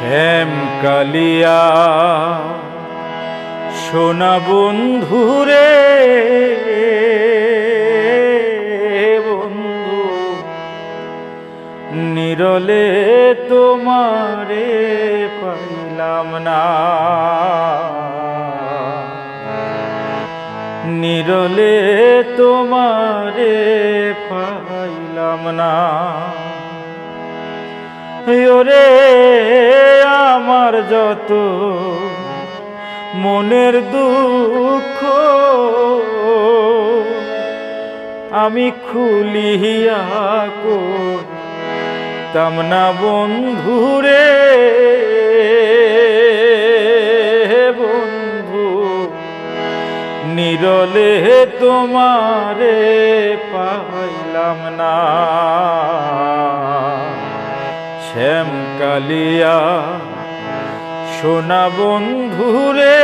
শ্যাম কালিয়া। সোনা বন্ধুরে বন্ধু নিরলে তোমারে পাইলাম না। নিরলে তোমারে পাইলাম না। ওরে আমার যত মনের দুঃখ, আমি খুলিয়া করতাম না বন্ধুরে বন্ধু। নিরলে তোমারে পাইলাম না। শ্যাম কালিয়া সোনা বন্ধুরে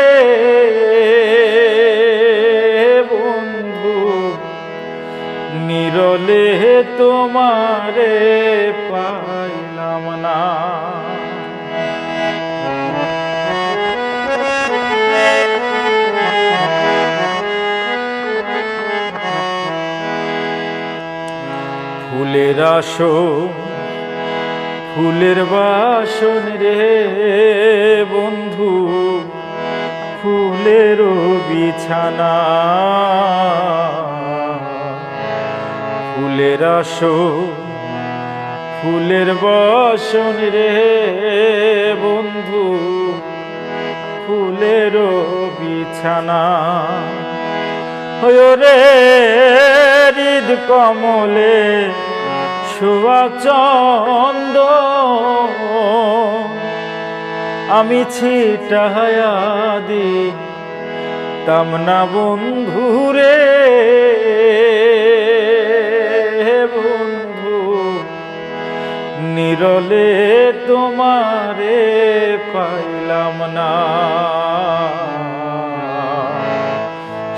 বন্ধু নিরলে তোমারে পাইলাম না। ফুলের আসো ফুলের বাসন রে বন্ধু, ফুলের বিছানা। ফুলের আসো ফুলের বাসন রে বন্ধু, ফুলের বিছানা। রে হৃদ কমলে সুয়াচন্দ আমি ছিটায়া দি তামনা বন্ধুরে বন্ধু নিরলে তোমারে পাইলাম না।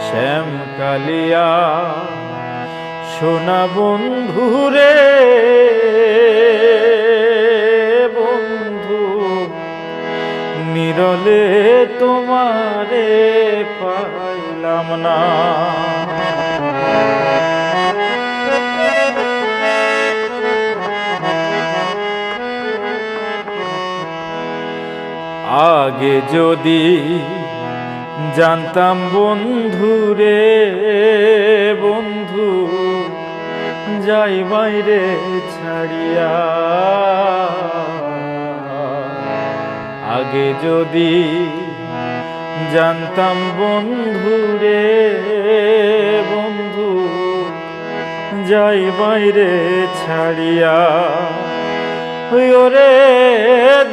শ্যাম কালিয়া সোনা বন্ধু রে বন্ধু নিরলে তোমারে পাইলাম না। আগে যদি জানতাম বন্ধু রে বন্ধু যাই বাইরে ছাড়িয়া। আগে যদি জানতাম বন্ধু রে, বন্ধু, যাই বাইরে ছাড়িয়া। ওরে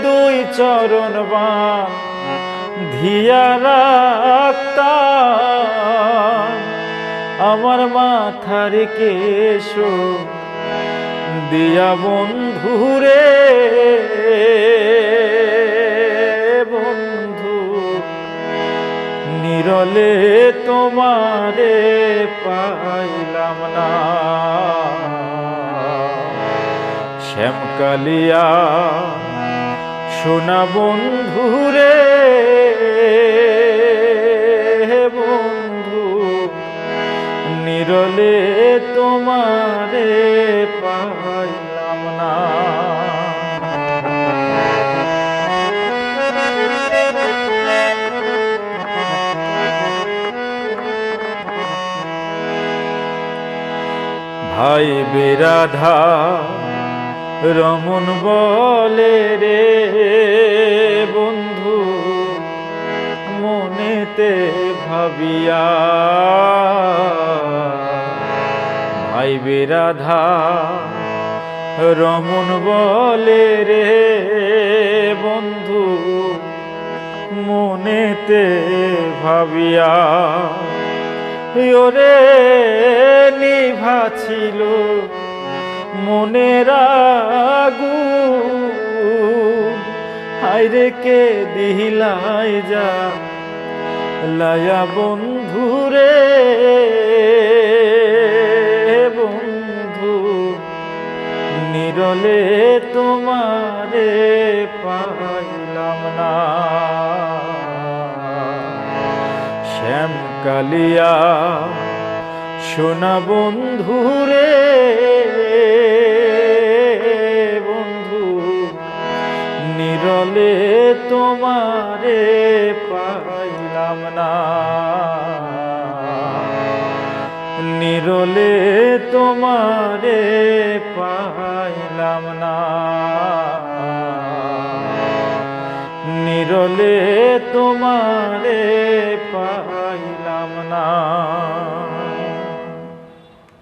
দুই চরণ বা ধিয়া রাখতাম। আমার মাথার কেশ দিয়া বন্ধুরে বন্ধু নিরলে তোমারে পাইলাম না। শ্যামকালিয়া সোনা বন্ধুরে নিরলে তোমারে পাইলাম না। ভাই বেরাধা রমন বলে রে বন্ধু মনেতে ভাবিয়া ভাই বেরাধা রমন বলে রে বন্ধু, মনেতে ভাবিয়া ওরে নিভা ছিল মনের আগুন হাইরে কে দিহিলাই যা, লায়া বন্ধুরে তোমার তোমারে পাইলাম না। শ্যাম কালিয়া, সোনা বন্ধুরে বন্ধু, নিরলে তোমারে পাইলাম না। নিরলে তোমারে বলে তোমারে